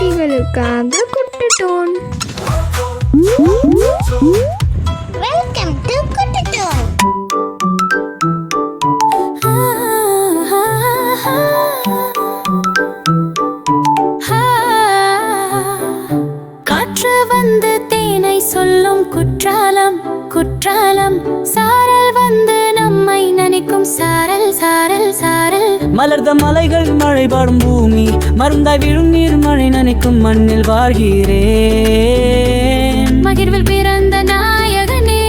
குட்டிகளுக்காக குட்டட்டோன் welcome to குட்டட்டோன் காற்று வந்து தேனை சொல்லும் குற்றாலம் குற்றாலம். சாரல் வந்து நம்மை நினைக்கும் சாரல் சாரல் சாரல். மலர்ந்த மலைகள் மழை பாடும் பூமி. மருந்தாய் விழும் நீர் மழை நனைக்கும் மண்ணில் வாழ்கிறேன். மகிழ்வில் பிறந்த நாயகனே.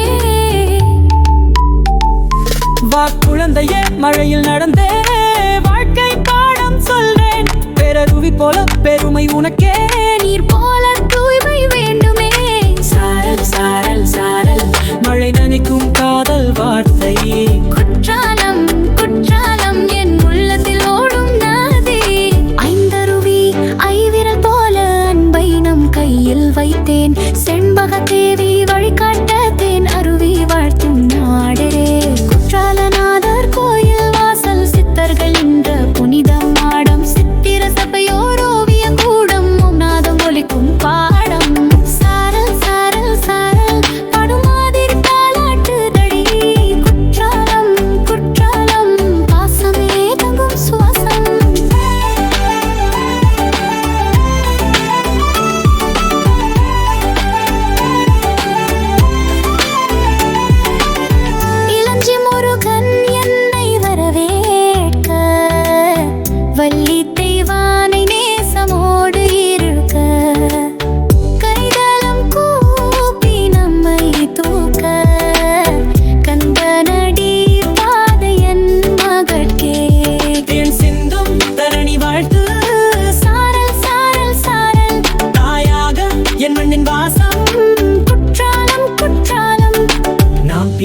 வா குழந்தையே மழையில் நடந்தே. வாழ்க்கை பாடம் சொல்றேன் பேரருவி போல பெருமை உனக்கே.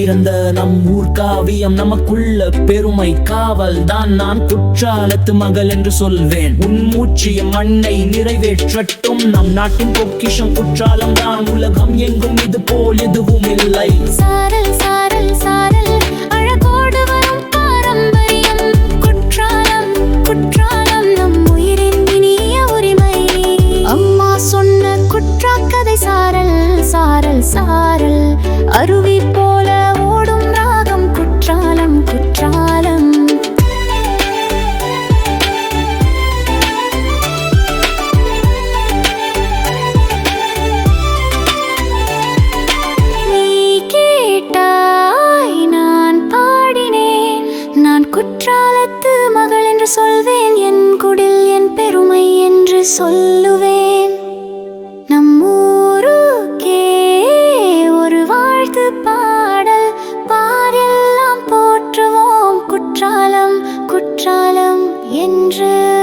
பிறந்த நம் ஊர் காவியம் நமக்குள்ள பெருமை. காவல் தான் நான் குற்றாலத்து மகள் என்று சொல்வேன். உன் மூச்சிய மண்ணை நிறைவேற்றட்டும். நம் நாட்டின் பொக்கிஷம் குற்றாலம் தான். உலகம் எங்கும் இது போல் எதுவும் இல்லை. சாரல் சாரல் சாரல். அழகோடு வரும் பாரம்பரியம். குற்றாலம் குற்றாலம் நம் உயிரின் இனிய உரிமை. அம்மா சொன்ன குற்றாக்கதை சாரல் சாரல் சாரல். அருவி போ குற்றாலம். நீ கேட்டாய் நான் பாடினேன். நான் குற்றாலத்து மகள் என்று சொல்வேன். என் குடில் என் பெருமை என்று சொல்லுவேன். என்று